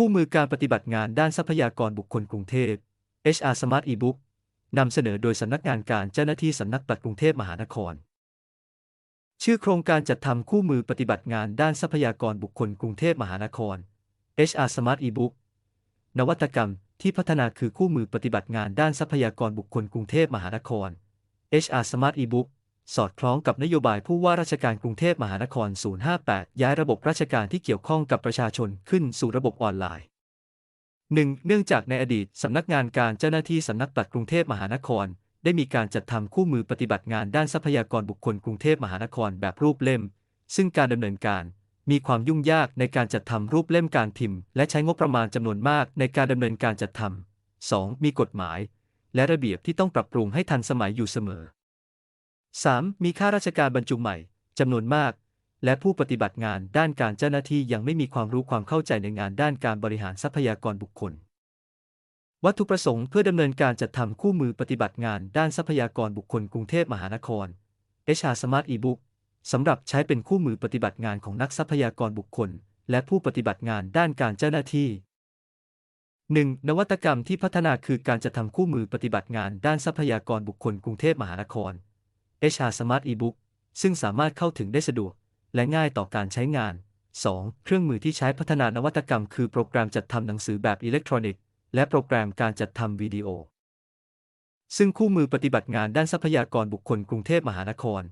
คู่มือการปฏิบัติงานด้านทรัพยากรบุคคลกรุงเทพ HR Smart eBook นำเสนอโดยสำนักงานการเจ้าหน้าที่สำนักปลัดกรุงเทพมหานคร ชื่อโครงการจัดทำคู่มือปฏิบัติงานด้านทรัพยากรบุคคลกรุงเทพมหานคร HR Smart eBook นวัตกรรมที่พัฒนาคือคู่มือปฏิบัติงานด้านทรัพยากรบุคคลกรุงเทพมหานคร HR Smart eBook สอดคล้องกับนโยบายผู้ว่าราชการกรุงเทพมหานคร 058 ย้ายระบบราชการที่เกี่ยวข้องกับประชาชนขึ้นสู่ระบบออนไลน์ 1. เนื่องจากในอดีตสำนักงานการเจ้าหน้าที่สำนักปลัดกรุงเทพมหานคร ได้มีการจัดทำคู่มือปฏิบัติงานด้านทรัพยากรบุคคลกรุงเทพมหานครแบบรูปเล่ม ซึ่งการดำเนินการมีความยุ่งยากในการจัดทำรูปเล่มการพิมพ์ และใช้งบประมาณจำนวนมากในการดำเนินการจัดทำ 2. มีกฎหมาย และระเบียบที่ต้องปรับปรุงให้ทันสมัยอยู่เสมอ 3. มีข้าราชการบรรจุใหม่จำนวนมาก และผู้ปฏิบัติงานด้านการเจ้าหน้าที่ยังไม่มีความรู้ความเข้าใจในงานด้านการบริหารทรัพยากรบุคคล วัตถุประสงค์เพื่อดำเนินการจัดทำคู่มือปฏิบัติงานด้านทรัพยากรบุคคลกรุงเทพมหานคร HR Smart eBook สำหรับใช้เป็นคู่มือปฏิบัติงานของนักทรัพยากรบุคคล และผู้ปฏิบัติงานด้านการเจ้าหน้าที่ 1. นวัตกรรมที่พัฒนาคือการจัดทำคู่มือปฏิบัติงานด้านทรัพยากรบุคคลกรุงเทพมหานคร HR Smart eBook ซึ่งสามารถเข้าถึงได้สะดวก และง่ายต่อการใช้งาน 2. เครื่องมือที่ใช้พัฒนานวัตกรรม คือโปรแกรมจัดทำหนังสือแบบอิเล็กทรอนิกส์ และโปรแกรมการจัดทำวิดีโอ ซึ่งคู่มือปฏิบัติงานด้านทรัพยากรบุคคลกรุงเทพมหานคร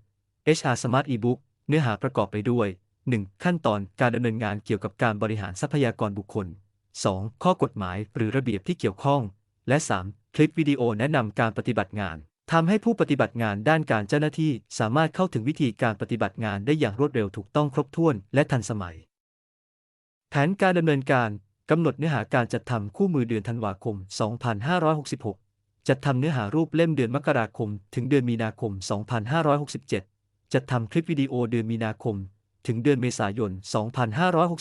HR Smart eBook เนื้อหาประกอบไปด้วย 1. ขั้นตอนการดำเนินงานเกี่ยวกับการบริหารทรัพยากรบุคคล 2. ข้อกฎหมายหรือระเบียบที่เกี่ยวข้อง และ 3. คลิปวิดีโอแนะนำการปฏิบัติงาน ทำให้ผู้ปฏิบัติงานด้านการเจ้าหน้าที่สามารถเข้าถึงวิธีการปฏิบัติงานได้อย่างรวดเร็วถูกต้องครบถ้วนและทันสมัย แผนการดำเนินการกำหนดเนื้อหาการจัดทำคู่มือเดือนธันวาคม 2566 จัดทำเนื้อหารูปเล่มเดือนมกราคม ถึงเดือนมีนาคม 2567 จัดทำคลิปวิดีโอเดือนมีนาคม ถึงเดือนเมษายน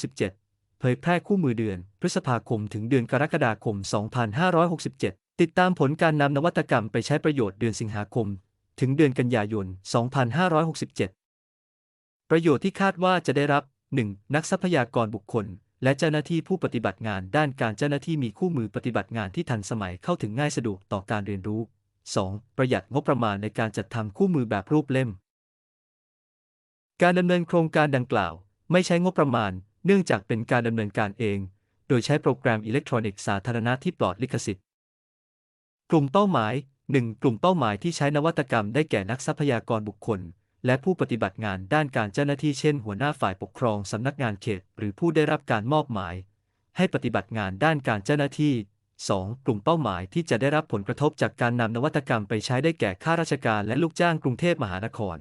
2567 เผยแพร่คู่มือเดือน พฤษภาคมถึงเดือนกรกฎาคม 2567 ติดตามผลการนำนวัตกรรมไปใช้ประโยชน์เดือนสิงหาคม ถึงเดือนกันยายน 2567 ประโยชน์ที่คาดว่าจะได้รับ 1. นักทรัพยากรบุคคล และเจ้าหน้าที่ผู้ปฏิบัติงานด้านการเจ้าหน้าที่มีคู่มือปฏิบัติงานที่ทันสมัยเข้าถึงง่ายสะดวกต่อการเรียนรู้ 2. ประหยัดงบประมาณในการจัดทำคู่มือแบบรูปเล่ม การดำเนินโครงการดังกล่าว ไม่ใช้งบประมาณ เนื่องจากเป็นการดำเนินการเอง โดยใช้โปรแกรมอิเล็กทรอนิกส์สาธารณะที่ปลอดลิขสิทธิ์ กลุ่มเป้าหมาย 1. กลุ่มเป้าหมายที่ใช้นวัตกรรมได้แก่นักทรัพยากรบุคคล และผู้ปฏิบัติงานด้านการเจ้าหน้าที่เช่น หัวหน้าฝ่ายปกครองสำนักงานเขต หรือผู้ได้รับการมอบหมาย ให้ปฏิบัติงานด้านการเจ้าหน้าที่ 2. กลุ่มเป้าหมายที่จะได้รับผลกระทบจากการนำนวัตกรรมไปใช้ได้แก่ข้าราชการและลูกจ้างกรุงเทพมหานคร